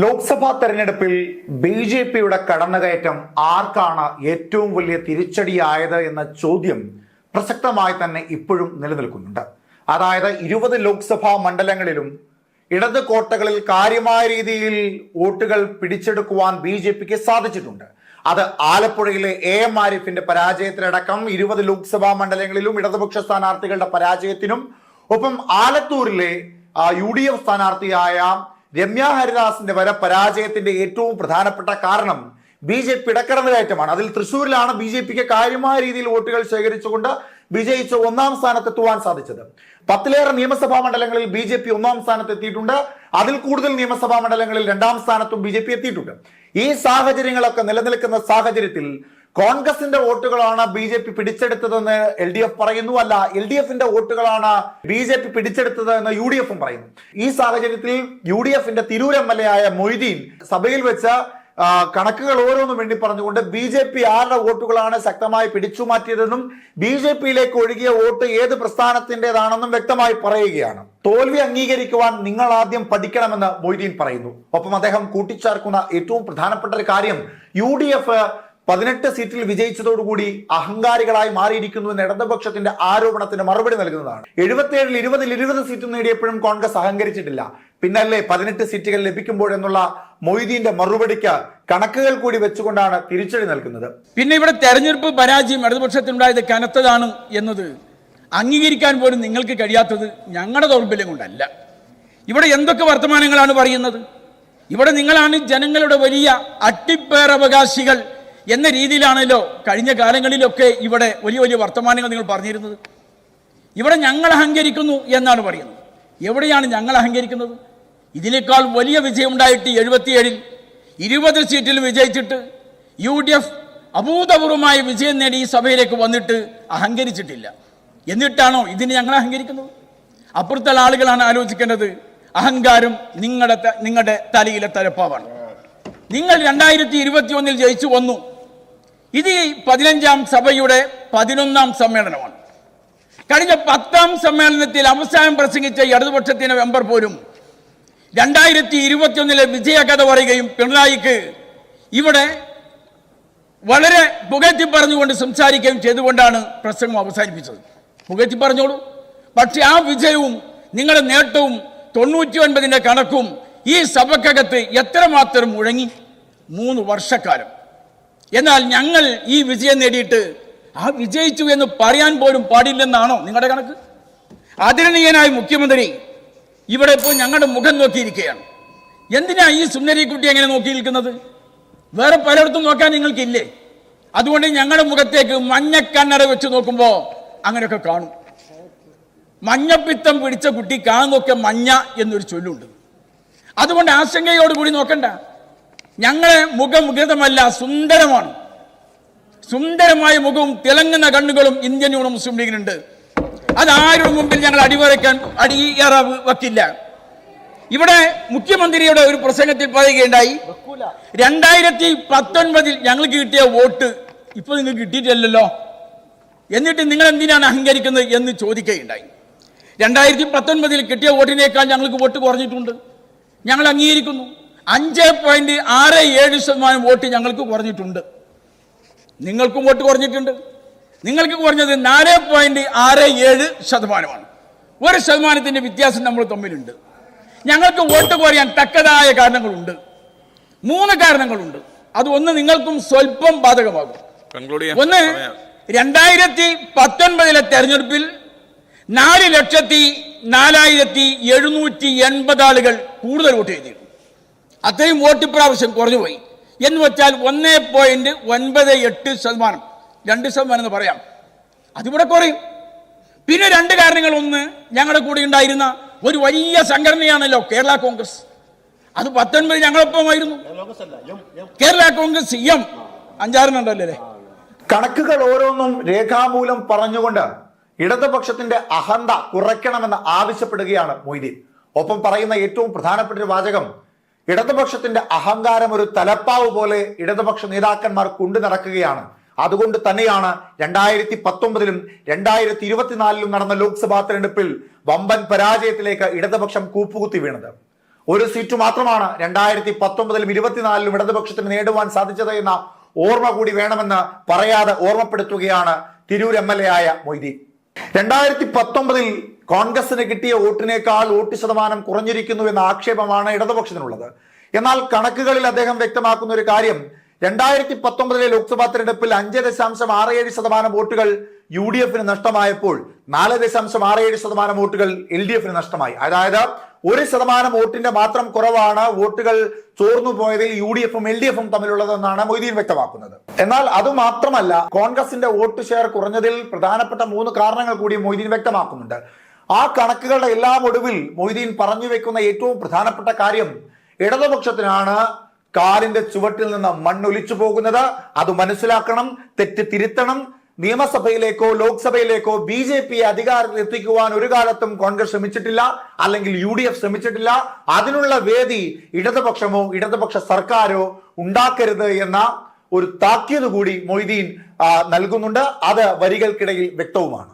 ലോക്സഭാ തെരഞ്ഞെടുപ്പിൽ B J പിയുടെ കടന്നുകയറ്റം ആർക്കാണ് ഏറ്റവും വലിയ തിരിച്ചടിയായത് എന്ന ചോദ്യം പ്രസക്തമായി തന്നെ ഇപ്പോഴും നിലനിൽക്കുന്നുണ്ട്. അതായത് ഇരുപത് ലോക്സഭാ മണ്ഡലങ്ങളിലും ഇടത് കോട്ടകളിൽ കാര്യമായ രീതിയിൽ വോട്ടുകൾ പിടിച്ചെടുക്കുവാൻ ബി ജെ പിക്ക് സാധിച്ചിട്ടുണ്ട്. അത് ആലപ്പുഴയിലെ എ എം ആരിഫിന്റെ പരാജയത്തിലടക്കം ഇരുപത് ലോക്സഭാ മണ്ഡലങ്ങളിലും ഇടതുപക്ഷ സ്ഥാനാർത്ഥികളുടെ പരാജയത്തിനും ഒപ്പം ആലത്തൂരിലെ യു ഡി എഫ് സ്ഥാനാർത്ഥിയായ രമ്യ ഹരിദാസിന്റെ വരെ പരാജയത്തിന്റെ ഏറ്റവും പ്രധാനപ്പെട്ട കാരണം ബി ജെ പി ഇടക്കടന്ന് കയറ്റമാണ് അതിൽ തൃശ്ശൂരിലാണ് ബി ജെ പിക്ക് കാര്യമായ രീതിയിൽ വോട്ടുകൾ ശേഖരിച്ചുകൊണ്ട് വിജയിച്ച് ഒന്നാം സ്ഥാനത്തെത്തുവാൻ സാധിച്ചത്. പത്തിലേറെ നിയമസഭാ മണ്ഡലങ്ങളിൽ ബി ജെ പി ഒന്നാം സ്ഥാനത്ത് എത്തിയിട്ടുണ്ട് അതിൽ കൂടുതൽ നിയമസഭാ മണ്ഡലങ്ങളിൽ രണ്ടാം സ്ഥാനത്തും ബി ജെ പി എത്തിയിട്ടുണ്ട്. ഈ സാഹചര്യങ്ങളൊക്കെ നിലനിൽക്കുന്ന സാഹചര്യത്തിൽ കോൺഗ്രസിന്റെ വോട്ടുകളാണ് ബി ജെ പി പിടിച്ചെടുത്തതെന്ന് എൽ ഡി എഫ് പറയുന്നു അല്ല എൽ ഡി എഫിന്റെ വോട്ടുകളാണ് ബി ജെ പി പിടിച്ചെടുത്തത് എന്ന് യു ഡി എഫും പറയുന്നു. ഈ സാഹചര്യത്തിൽ യു ഡി എഫിന്റെ തിരൂർ എം എൽ എ ആയ മൊയ്തീൻ സഭയിൽ വെച്ച് കണക്കുകൾ ഓരോന്നും വേണ്ടി പറഞ്ഞുകൊണ്ട് ബി ജെ പി ആരുടെ വോട്ടുകളാണ് ശക്തമായി പിടിച്ചു മാറ്റിയതെന്നും ബി ജെ പിയിലേക്ക് ഒഴുകിയ വോട്ട് ഏത് പ്രസ്ഥാനത്തിന്റേതാണെന്നും വ്യക്തമായി പറയുകയാണ്. തോൽവി അംഗീകരിക്കുവാൻ നിങ്ങൾ ആദ്യം പഠിക്കണമെന്ന് മൊയ്തീൻ പറയുന്നു. ഒപ്പം അദ്ദേഹം കൂട്ടിച്ചേർക്കുന്ന ഏറ്റവും പ്രധാനപ്പെട്ട ഒരു കാര്യം യു ഡി എഫ് പതിനെട്ട് സീറ്റിൽ വിജയിച്ചതോടുകൂടി അഹങ്കാരികളായി മാറിയിരിക്കുന്നു എന്ന ഇടതുപക്ഷത്തിന്റെ ആരോപണത്തിന് മറുപടി നൽകുന്നതാണ്. എഴുപത്തിയേഴിൽ ഇരുപതിൽ ഇരുപത് സീറ്റും നേടിയപ്പോഴും കോൺഗ്രസ് അഹങ്കരിച്ചിട്ടില്ല. പിന്നല്ലേ പതിനെട്ട് സീറ്റുകൾ ലഭിക്കുമ്പോഴെന്നുള്ള മൊയ്തീന്റെ മറുപടിക്ക് കണക്കുകൾ കൂടി വെച്ചുകൊണ്ടാണ് തിരിച്ചടി നൽകുന്നത്. പിന്നെ ഇവിടെ തെരഞ്ഞെടുപ്പ് പരാജയം ഇടതുപക്ഷത്തിനുണ്ടായത് കനത്തതാണ് എന്നത് അംഗീകരിക്കാൻ പോലും നിങ്ങൾക്ക് കഴിയാത്തത് ഞങ്ങളുടെ ദൗർബല്യം കൊണ്ടല്ല. ഇവിടെ എന്തൊക്കെ വർത്തമാനങ്ങളാണ് പറയുന്നത്? ഇവിടെ നിങ്ങളാണ് ജനങ്ങളുടെ വലിയ അട്ടിപ്പേറവകാശികൾ എന്ന രീതിയിലാണല്ലോ കഴിഞ്ഞ കാലങ്ങളിലൊക്കെ ഇവിടെ വലിയ വലിയ വർത്തമാനങ്ങൾ നിങ്ങൾ പറഞ്ഞിരുന്നത്. ഇവിടെ ഞങ്ങൾ അഹങ്കരിക്കുന്നു എന്നാണ് പറയുന്നത്. എവിടെയാണ് ഞങ്ങൾ അഹങ്കരിക്കുന്നത്? ഇതിനേക്കാൾ വലിയ വിജയമുണ്ടായിട്ട് എഴുപത്തിയേഴിൽ ഇരുപത് സീറ്റിൽ വിജയിച്ചിട്ട് യു ഡി എഫ് അഭൂതപൂർവമായ വിജയം നേടി ഈ സഭയിലേക്ക് വന്നിട്ട് അഹങ്കരിച്ചിട്ടില്ല. എന്നിട്ടാണോ ഇതിന് ഞങ്ങൾ അഹങ്കരിക്കുന്നത്? അപ്പുറത്തുള്ള ആളുകളാണ് ആലോചിക്കേണ്ടത്. അഹങ്കാരം നിങ്ങളുടെ നിങ്ങളുടെ തലയിലെ തലപ്പാവാണ്. നിങ്ങൾ രണ്ടായിരത്തി ഇരുപത്തി ഒന്നിൽ ജയിച്ചു വന്നു. ഇത് പതിനഞ്ചാം സഭയുടെ പതിനൊന്നാം സമ്മേളനമാണ്. കഴിഞ്ഞ പത്താം സമ്മേളനത്തിൽ അവസാനം പ്രസംഗിച്ച ഇടതുപക്ഷത്തിന്റെ മെമ്പർ പോലും രണ്ടായിരത്തി ഇരുപത്തിയൊന്നിലെ വിജയകഥ പറയുകയും പിണറായിക്ക് ഇവിടെ വളരെ പുകഴ്ത്തി പറഞ്ഞുകൊണ്ട് സംസാരിക്കുകയും ചെയ്തുകൊണ്ടാണ് പ്രസംഗം അവസാനിപ്പിച്ചത്. പുകഴ്ത്തി പറഞ്ഞോളൂ. പക്ഷെ ആ വിജയവും നിങ്ങളുടെ നേട്ടവും തൊണ്ണൂറ്റി ഒൻപതിന്റെ കണക്കും ഈ സഭക്കകത്ത് എത്രമാത്രം മുഴങ്ങി? മൂന്ന് വർഷക്കാലം. എന്നാൽ ഞങ്ങൾ ഈ വിജയം നേടിയിട്ട് ആ വിജയിച്ചു എന്ന് പറയാൻ പോലും പാടില്ലെന്നാണോ നിങ്ങളുടെ കണക്ക്? ആദരണീയനായ മുഖ്യമന്ത്രി ഇവിടെ ഇപ്പോൾ ഞങ്ങളുടെ മുഖം നോക്കിയിരിക്കുകയാണ്. എന്തിനാ ഈ സുന്ദരിക്കുട്ടി എങ്ങനെ നോക്കിയിരിക്കുന്നത് വേറെ പലയിടത്തും നോക്കാൻ നിങ്ങൾക്കില്ലേ? അതുകൊണ്ട് ഞങ്ങളുടെ മുഖത്തേക്ക് മഞ്ഞക്കണ്ണട വെച്ച് നോക്കുമ്പോൾ അങ്ങനെയൊക്കെ കാണും. മഞ്ഞപ്പിത്തം പിടിച്ച കുട്ടി കാണുന്നൊക്കെ മഞ്ഞ എന്നൊരു ചൊല്ലുണ്ട്. അതുകൊണ്ട് ആശങ്കയോടുകൂടി നോക്കണ്ട. ഞങ്ങളെ മുഖം മുഖിതമല്ല സുന്ദരമാണ്. സുന്ദരമായ മുഖവും തിളങ്ങുന്ന കണ്ണുകളും ഇന്ത്യൻ യൂണിയൻ മുസ്ലിം ലീഗിനുണ്ട്. അത് ആരുടെ മുമ്പിൽ ഞങ്ങൾ അടിവരയ്ക്കാൻ അടിയറ വക്കില്ല. ഇവിടെ മുഖ്യമന്ത്രിയുടെ ഒരു പ്രസംഗത്തിൽ പറയുകയുണ്ടായി രണ്ടായിരത്തി പത്തൊൻപതിൽ ഞങ്ങൾക്ക് കിട്ടിയ വോട്ട് ഇപ്പൊ നിങ്ങൾക്ക് കിട്ടിയിട്ടില്ലല്ലോ. എന്നിട്ട് നിങ്ങൾ എന്തിനാണ് അഹങ്കരിക്കുന്നത് എന്ന് ചോദിക്കുകയുണ്ടായി. രണ്ടായിരത്തി പത്തൊൻപതിൽ കിട്ടിയ വോട്ടിനേക്കാൾ ഞങ്ങൾക്ക് വോട്ട് കുറഞ്ഞിട്ടുണ്ട്. ഞങ്ങൾ അംഗീകരിക്കുന്നു. അഞ്ച് പോയിന്റ് ആറ് ഏഴ് ശതമാനം വോട്ട് ഞങ്ങൾക്ക് കുറഞ്ഞിട്ടുണ്ട്. നിങ്ങൾക്കും വോട്ട് കുറഞ്ഞിട്ടുണ്ട്. നിങ്ങൾക്ക് കുറഞ്ഞത് നാല് പോയിന്റ് ആറ് ഏഴ് ശതമാനമാണ്. ഒരു ശതമാനത്തിന്റെ വ്യത്യാസം നമ്മൾ തമ്മിലുണ്ട്. ഞങ്ങൾക്ക് വോട്ട് കുറയാൻ തക്കതായ കാരണങ്ങളുണ്ട്. മൂന്ന് കാരണങ്ങളുണ്ട്. അത് ഒന്ന് നിങ്ങൾക്കും സ്വല്പം ബാധകമാകും. ഒന്ന്. രണ്ടായിരത്തി പത്തൊൻപതിലെ തെരഞ്ഞെടുപ്പിൽ നാല് ലക്ഷത്തി നാലായിരത്തി എഴുന്നൂറ്റി എൺപത് ആളുകൾ കൂടുതൽ വോട്ട് ചെയ്തിരുന്നു. അത്രയും വോട്ട് ഇപ്രാവശ്യം കുറഞ്ഞുപോയി എന്ന് വെച്ചാൽ ഒന്ന് പോയിന്റ് ഒൻപത് എട്ട് ശതമാനം. രണ്ട് ശതമാനം എന്ന് പറയാം. അതിവിടെ കുറയും. പിന്നെ രണ്ട് കാരണങ്ങൾ. ഒന്ന് ഞങ്ങളുടെ കൂടെ ഉണ്ടായിരുന്ന ഒരു വലിയ സംഘടനയാണല്ലോ കേരള കോൺഗ്രസ്. അത് പത്തൊൻപത് ഞങ്ങളൊപ്പമായിരുന്നു. കേരള കോൺഗ്രസ് എം. അഞ്ചാറിനുണ്ടല്ലേ കണക്കുകൾ ഓരോന്നും രേഖാമൂലം പറഞ്ഞുകൊണ്ട് ഇടതുപക്ഷത്തിന്റെ അഹന്ത കുറയ്ക്കണമെന്ന് ആവശ്യപ്പെടുകയാണ് മൊയ്തീൻ. ഒപ്പം പറയുന്ന ഏറ്റവും പ്രധാനപ്പെട്ട ഒരു വാചകം ഇടതുപക്ഷത്തിന്റെ അഹങ്കാരം ഒരു തലപ്പാവ് പോലെ ഇടതുപക്ഷ നേതാക്കന്മാർ കൊണ്ടു നടക്കുകയാണ്. അതുകൊണ്ട് തന്നെയാണ് രണ്ടായിരത്തി പത്തൊമ്പതിലും രണ്ടായിരത്തി ഇരുപത്തിനാലിലും നടന്ന ലോക്സഭാ തെരഞ്ഞെടുപ്പിൽ വമ്പൻ പരാജയത്തിലേക്ക് ഇടതുപക്ഷം കൂപ്പുകുത്തി വീണത്. ഒരു സീറ്റ് മാത്രമാണ് രണ്ടായിരത്തി പത്തൊമ്പതിലും ഇരുപത്തിനാലിലും ഇടതുപക്ഷത്തിന് നേടുവാൻ സാധിച്ചത് എന്ന ഓർമ്മ കൂടി വേണമെന്ന് പറയാതെ ഓർമ്മപ്പെടുത്തുകയാണ് തിരൂർ എം എൽ എ ആയ മൊയ്തീൻ. രണ്ടായിരത്തി പത്തൊമ്പതിൽ കോൺഗ്രസിന് കിട്ടിയ വോട്ടിനേക്കാൾ വോട്ട് ശതമാനം കുറഞ്ഞിരിക്കുന്നു എന്ന ആക്ഷേപമാണ് ഇടതുപക്ഷത്തിനുള്ളത്. എന്നാൽ കണക്കുകളിൽ അദ്ദേഹം വ്യക്തമാക്കുന്ന ഒരു കാര്യം രണ്ടായിരത്തി പത്തൊമ്പതിലെ ലോക്സഭാ തെരഞ്ഞെടുപ്പിൽ അഞ്ച് ദശാംശം ആറ് ഏഴ് ശതമാനം വോട്ടുകൾ യു ഡി എഫിന് നഷ്ടമായപ്പോൾ നാല് ദശാംശം ആറ് ഏഴ് ശതമാനം വോട്ടുകൾ എൽ ഡി എഫിന് നഷ്ടമായി. അതായത് ഒരു ശതമാനം വോട്ടിന്റെ മാത്രം കുറവാണ് വോട്ടുകൾ ചോർന്നു പോയതിൽ യു ഡി എഫും എൽ ഡി എഫും തമ്മിലുള്ളതെന്നാണ് മൊയ്തീൻ വ്യക്തമാക്കുന്നത്. എന്നാൽ അത് മാത്രമല്ല കോൺഗ്രസിന്റെ വോട്ട് ഷെയർ കുറഞ്ഞതിൽ പ്രധാനപ്പെട്ട മൂന്ന് കാരണങ്ങൾ കൂടി മൊയ്തീൻ വ്യക്തമാക്കുന്നുണ്ട്. ആ കണക്കുകളുടെ എല്ലാം ഒടുവിൽ മൊയ്തീൻ പറഞ്ഞു വെക്കുന്ന ഏറ്റവും പ്രധാനപ്പെട്ട കാര്യം ഇടതുപക്ഷത്തിനാണ് കാലിന്റെ ചുവട്ടിൽ നിന്ന് മണ്ണൊലിച്ചു പോകുന്നത്. അത് മനസ്സിലാക്കണം തെറ്റ് തിരുത്തണം. നിയമസഭയിലേക്കോ ലോക്സഭയിലേക്കോ ബി ജെ പി അധികാരത്തിൽ എത്തിക്കുവാൻ ഒരു കാലത്തും കോൺഗ്രസ് ശ്രമിച്ചിട്ടില്ല അല്ലെങ്കിൽ യു ഡി എഫ് ശ്രമിച്ചിട്ടില്ല. അതിനുള്ള വേദി ഇടതുപക്ഷമോ ഇടതുപക്ഷ സർക്കാരോ ഉണ്ടാക്കരുത് എന്ന ഒരു താക്കീത് കൂടി മൊയ്തീൻ നൽകുന്നുണ്ട്. അത് വരികൾക്കിടയിൽ വ്യക്തവുമാണ്.